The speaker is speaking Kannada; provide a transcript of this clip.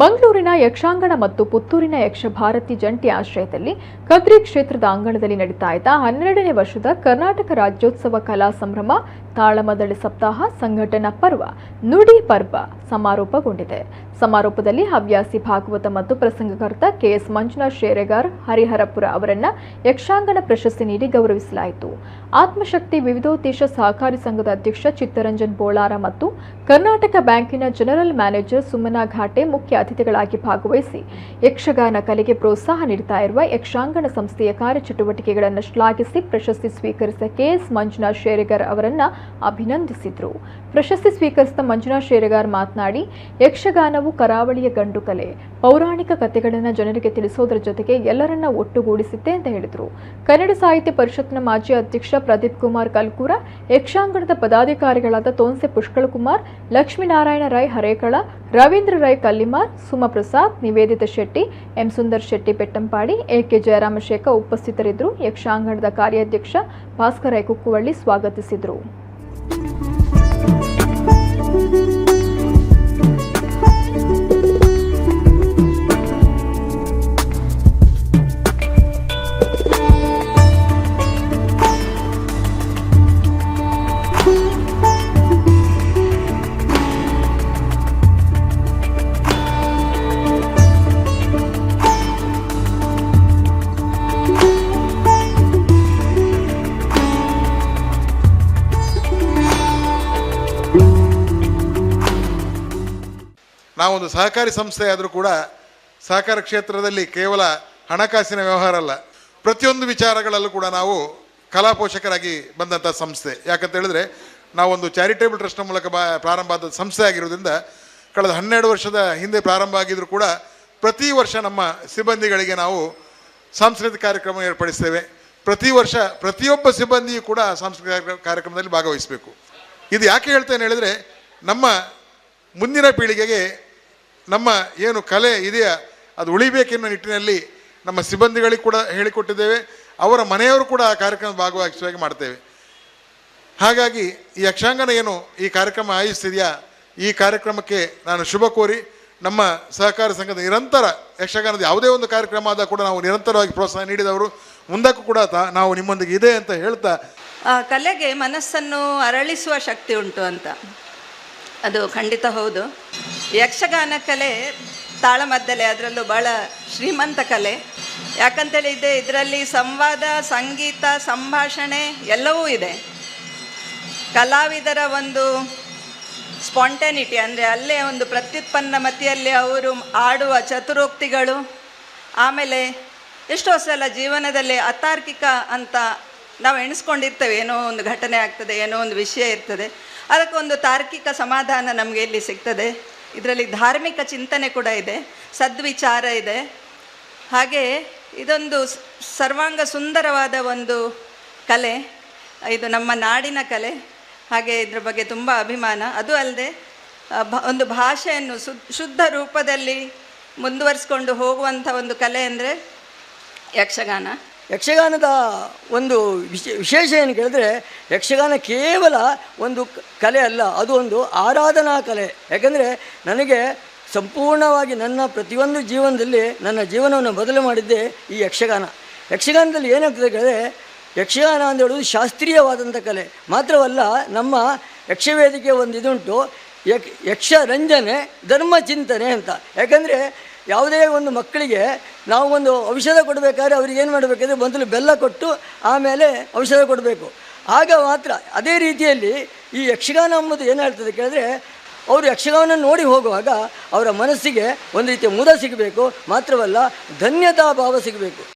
ಮಂಗಳೂರಿನ ಯಕ್ಷಾಂಗಣ ಮತ್ತು ಪುತ್ತೂರಿನ ಯಕ್ಷಭಾರತಿ ಜಂಟಿ ಆಶ್ರಯದಲ್ಲಿ ಕದ್ರಿ ಕ್ಷೇತ್ರದ ಅಂಗಣದಲ್ಲಿ ನಡೀತಾ ಇದ್ದ ಹನ್ನೆರಡನೇ ವರ್ಷದ ಕರ್ನಾಟಕ ರಾಜ್ಯೋತ್ಸವ ಕಲಾ ಸಂಭ್ರಮ ತಾಳಮದಳಿ ಸಪ್ತಾಹ ಸಂಘಟನಾ ಪರ್ವ ನುಡಿ ಪರ್ವ ಸಮಾರೋಪಗೊಂಡಿದೆ. ಸಮಾರೋಪದಲ್ಲಿ ಹವ್ಯಾಸಿ ಭಾಗವತ ಮತ್ತು ಪ್ರಸಂಗಕರ್ತ ಕೆಎಸ್ ಮಂಜುನಾಥ್ ಶೇರೆಗಾರ್, ಹರಿಹರಪುರ ಅವರನ್ನ ಯಕ್ಷಾಂಗಣ ಪ್ರಶಸ್ತಿ ನೀಡಿ ಗೌರವಿಸಲಾಯಿತು. ಆತ್ಮಶಕ್ತಿ ವಿವಿಧೋದ್ದೇಶ ಸಹಕಾರಿ ಸಂಘದ ಅಧ್ಯಕ್ಷ ಚಿತ್ತರಂಜನ್ ಬೋಳಾರ ಮತ್ತು ಕರ್ನಾಟಕ ಬ್ಯಾಂಕಿನ ಜನರಲ್ ಮ್ಯಾನೇಜರ್ ಸುಮನಾ ಘಾಟೆ ಮುಖ್ಯ ಅತಿಥಿಗಳಾಗಿ ಭಾಗವಹಿಸಿ ಯಕ್ಷಗಾನ ಕಲೆಗೆ ಪ್ರೋತ್ಸಾಹ ನೀಡುತ್ತಾ ಇರುವ ಯಕ್ಷಾಂಗಣ ಸಂಸ್ಥೆಯ ಕಾರ್ಯಚಟುವಟಿಕೆಗಳನ್ನು ಶ್ಲಾಘಿಸಿ ಪ್ರಶಸ್ತಿ ಸ್ವೀಕರಿಸಿದ ಕೆಎಸ್ ಮಂಜುನಾಥ್ ಶೇರೆಗಾರ್ ಅವರನ್ನ ಅಭಿನಂದಿಸಿದರು. ಪ್ರಶಸ್ತಿ ಸ್ವೀಕರಿಸಿದ ಮಂಜುನಾಥ್ ಶೇರೆಗಾರ್ ಮಾತನಾಡಿ, ಯಕ್ಷಗಾನವು ಕರಾವಳಿಯ ಗಂಡು ಕಲೆ. ಪೌರಾಣಿಕ ಕಥೆಗಳನ್ನು ಜನರಿಗೆ ತಿಳಿಸೋದರ ಜೊತೆಗೆ ಎಲ್ಲರನ್ನ ಒಟ್ಟುಗೂಡಿಸಿದ್ದೆ ಅಂತ ಹೇಳಿದರು. ಕನ್ನಡ ಸಾಹಿತ್ಯ ಪರಿಷತ್ನ ಮಾಜಿ ಅಧ್ಯಕ್ಷ ಪ್ರದೀಪ್ ಕುಮಾರ್ ಕಲ್ಕೂರ, ಯಕ್ಷಾಂಗಣದ ಪದಾಧಿಕಾರಿಗಳಾದ Thonse Pushkalakumar, Lakshminarayana Rai Harekala Ravindra Rai Kallimar, Sumaprasad, Niveditha Shetty, M Sundar Shetty Bettampady A K Jayaramashekha ಉಪಸ್ಥಿತರಿದ್ದರು. ಯಕ್ಷಾಂಗಣದ ಕಾರ್ಯಾಧ್ಯಕ್ಷ ಭಾಸ್ಕರ ಕುಕ್ಕುವಳ್ಳಿ ಸ್ವಾಗತಿಸಿದರು. ನಾವೊಂದು ಸಹಕಾರಿ ಸಂಸ್ಥೆ ಆದರೂ ಕೂಡ ಸಹಕಾರ ಕ್ಷೇತ್ರದಲ್ಲಿ ಕೇವಲ ಹಣಕಾಸಿನ ವ್ಯವಹಾರ ಅಲ್ಲ, ಪ್ರತಿಯೊಂದು ವಿಚಾರಗಳಲ್ಲೂ ಕೂಡ ನಾವು ಕಲಾಪೋಷಕರಾಗಿ ಬಂದಂಥ ಸಂಸ್ಥೆ. ಯಾಕಂತ ಹೇಳಿದ್ರೆ, ನಾವೊಂದು ಚಾರಿಟೇಬಲ್ ಟ್ರಸ್ಟ್ನ ಮೂಲಕ ಬಾ, ಪ್ರಾರಂಭ ಆದ ಸಂಸ್ಥೆ ಆಗಿರೋದ್ರಿಂದ ಕಳೆದ ಹನ್ನೆರಡು ವರ್ಷದ ಹಿಂದೆ ಪ್ರಾರಂಭ ಆಗಿದ್ರು ಕೂಡ ಪ್ರತಿ ವರ್ಷ ನಮ್ಮ ಸಿಬ್ಬಂದಿಗಳಿಗೆ ನಾವು ಸಾಂಸ್ಕೃತಿಕ ಕಾರ್ಯಕ್ರಮ ಏರ್ಪಡಿಸ್ತೇವೆ. ಪ್ರತಿ ವರ್ಷ ಪ್ರತಿಯೊಬ್ಬ ಸಿಬ್ಬಂದಿಯೂ ಕೂಡ ಸಾಂಸ್ಕೃತಿಕ ಕಾರ್ಯಕ್ರಮದಲ್ಲಿ ಭಾಗವಹಿಸಬೇಕು. ಇದು ಯಾಕೆ ಹೇಳ್ತೇನೆ ಹೇಳಿದರೆ, ನಮ್ಮ ಮುಂದಿನ ಪೀಳಿಗೆಗೆ ನಮ್ಮ ಏನು ಕಲೆ ಇದೆಯಾ, ಅದು ಉಳಿಬೇಕೆನ್ನುವ ನಿಟ್ಟಿನಲ್ಲಿ ನಮ್ಮ ಸಿಬ್ಬಂದಿಗಳಿಗೆ ಕೂಡ ಹೇಳಿಕೊಟ್ಟಿದ್ದೇವೆ. ಅವರ ಮನೆಯವರು ಕೂಡ ಆ ಕಾರ್ಯಕ್ರಮ ಭಾಗವಹಿಸುವಾಗಿ ಮಾಡ್ತೇವೆ. ಹಾಗಾಗಿ ಈ ಯಕ್ಷಾಂಗನ ಏನು ಈ ಕಾರ್ಯಕ್ರಮ ಆಯೋಜಿಸಿದೆಯಾ ಈ ಕಾರ್ಯಕ್ರಮಕ್ಕೆ ನಾನು ಶುಭ ಕೋರಿ ನಮ್ಮ ಸಹಕಾರ ಸಂಘದ ನಿರಂತರ ಯಕ್ಷಗಾನದ ಯಾವುದೇ ಒಂದು ಕಾರ್ಯಕ್ರಮ ಆದ ಕೂಡ ನಾವು ನಿರಂತರವಾಗಿ ಪ್ರೋತ್ಸಾಹ ನೀಡಿದವರು, ಮುಂದಕ್ಕೂ ಕೂಡ ನಾವು ನಿಮ್ಮೊಂದಿಗೆ ಇದೆ ಅಂತ ಹೇಳ್ತಾ. ಕಲೆಗೆ ಮನಸ್ಸನ್ನು ಅರಳಿಸುವ ಶಕ್ತಿ ಉಂಟು ಅಂತ. ಅದು ಖಂಡಿತ ಹೌದು. ಯಕ್ಷಗಾನ ಕಲೆ ತಾಳಮದ್ದಲೆ, ಅದರಲ್ಲೂ ಭಾಳ ಶ್ರೀಮಂತ ಕಲೆ. ಯಾಕಂತೇಳಿದ್ರೆ ಇದರಲ್ಲಿ ಸಂವಾದ, ಸಂಗೀತ, ಸಂಭಾಷಣೆ ಎಲ್ಲವೂ ಇದೆ. ಕಲಾವಿದರ ಒಂದು ಸ್ಪಾಂಟೆನಿಟಿ, ಅಂದರೆ ಅಲ್ಲೇ ಒಂದು ಪ್ರತ್ಯುತ್ಪನ್ನ ಮತಿಯಲ್ಲಿ ಅವರು ಆಡುವ ಚತುರೋಕ್ತಿಗಳು, ಆಮೇಲೆ ಎಷ್ಟೋ ಸಲ ಜೀವನದಲ್ಲಿ ಅತಾರ್ಕಿಕ ಅಂತ ನಾವು ಎಣಿಸ್ಕೊಂಡಿರ್ತೇವೆ, ಏನೋ ಒಂದು ಘಟನೆ ಆಗ್ತದೆ, ಏನೋ ಒಂದು ವಿಷಯ ಇರ್ತದೆ. ಅದಕ್ಕೊಂದು ತಾರ್ಕಿಕ ಸಮಾಧಾನ ನಮಗೆ ಇಲ್ಲಿ ಸಿಗ್ತದೆ. ಇದರಲ್ಲಿ ಧಾರ್ಮಿಕ ಚಿಂತನೆ ಕೂಡ ಇದೆ, ಸದ್ವಿಚಾರ ಇದೆ. ಹಾಗೆ ಇದೊಂದು ಸರ್ವಾಂಗ ಸುಂದರವಾದ ಒಂದು ಕಲೆ, ಇದು ನಮ್ಮ ನಾಡಿನ ಕಲೆ. ಹಾಗೆ ಇದ್ರ ಬಗ್ಗೆ ತುಂಬ ಅಭಿಮಾನ. ಅದು ಅಲ್ಲದೆ ಒಂದು ಭಾಷೆಯನ್ನು ಶುದ್ ಶುದ್ಧ ರೂಪದಲ್ಲಿ ಮುಂದುವರಿಸ್ಕೊಂಡು ಹೋಗುವಂಥ ಒಂದು ಕಲೆ ಅಂದರೆ ಯಕ್ಷಗಾನ. ಯಕ್ಷಗಾನದ ಒಂದು ವಿಶೇ, ವಿಶೇಷ ಏನು ಕೇಳಿದ್ರೆ, ಯಕ್ಷಗಾನ ಕೇವಲ ಒಂದು ಕಲೆ ಅಲ್ಲ, ಅದು ಒಂದು ಆರಾಧನಾ ಕಲೆ. ಯಾಕಂದರೆ ನನಗೆ ಸಂಪೂರ್ಣವಾಗಿ ನನ್ನ ಪ್ರತಿಯೊಂದು ಜೀವನದಲ್ಲಿ ನನ್ನ ಜೀವನವನ್ನು ಬದಲು ಮಾಡಿದ್ದೇ ಈ ಯಕ್ಷಗಾನ. ಯಕ್ಷಗಾನದಲ್ಲಿ ಏನಾಗ್ತದೆ ಕೇಳಿದ್ರೆ, ಯಕ್ಷಗಾನ ಅಂತ ಹೇಳೋದು ಶಾಸ್ತ್ರೀಯವಾದಂಥ ಕಲೆ. ಮಾತ್ರವಲ್ಲ, ನಮ್ಮ ಯಕ್ಷವೇದಿಕೆ ಒಂದು ಇದುಂಟು ಯಕ್ ಧರ್ಮ ಚಿಂತನೆ ಅಂತ. ಯಾಕಂದರೆ ಯಾವುದೇ ಒಂದು ಮಕ್ಕಳಿಗೆ ನಾವು ಒಂದು ಔಷಧ ಕೊಡಬೇಕಾದ್ರೆ ಅವ್ರಿಗೆ ಏನು ಮಾಡಬೇಕಂದ್ರೆ ಮೊದಲು ಬೆಲ್ಲ ಕೊಟ್ಟು ಆಮೇಲೆ ಔಷಧ ಕೊಡಬೇಕು. ಆಗ ಮಾತ್ರ ಅದೇ ರೀತಿಯಲ್ಲಿ ಈ ಯಕ್ಷಗಾನ ಎಂಬುದು ಏನು ಹೇಳ್ತದೆ ಕೇಳಿದ್ರೆ, ಅವರು ಯಕ್ಷಗಾನ ನೋಡಿ ಹೋಗುವಾಗ ಅವರ ಮನಸ್ಸಿಗೆ ಒಂದು ರೀತಿಯ ಮುದ ಸಿಗಬೇಕು, ಮಾತ್ರವಲ್ಲ ಧನ್ಯತಾ ಭಾವ ಸಿಗಬೇಕು.